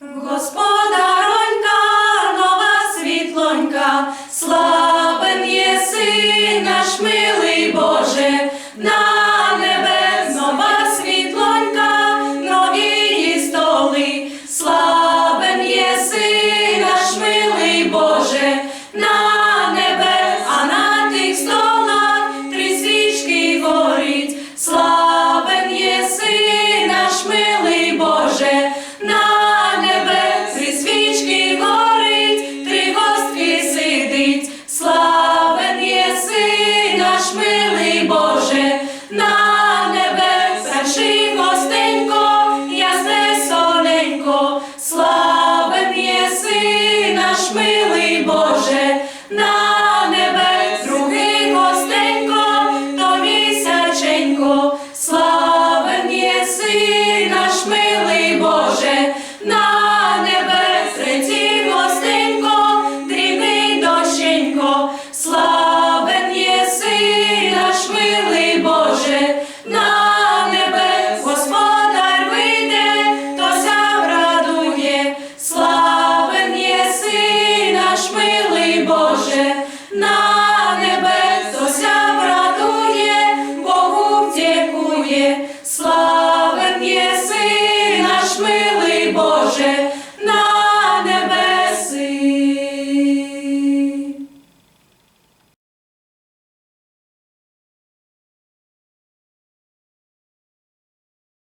Господаронька, нова світлонька, славен єси наш мир. ж. ж, милий Боже, на небесося братує, Богу вдякує, славен єси наш милий Боже.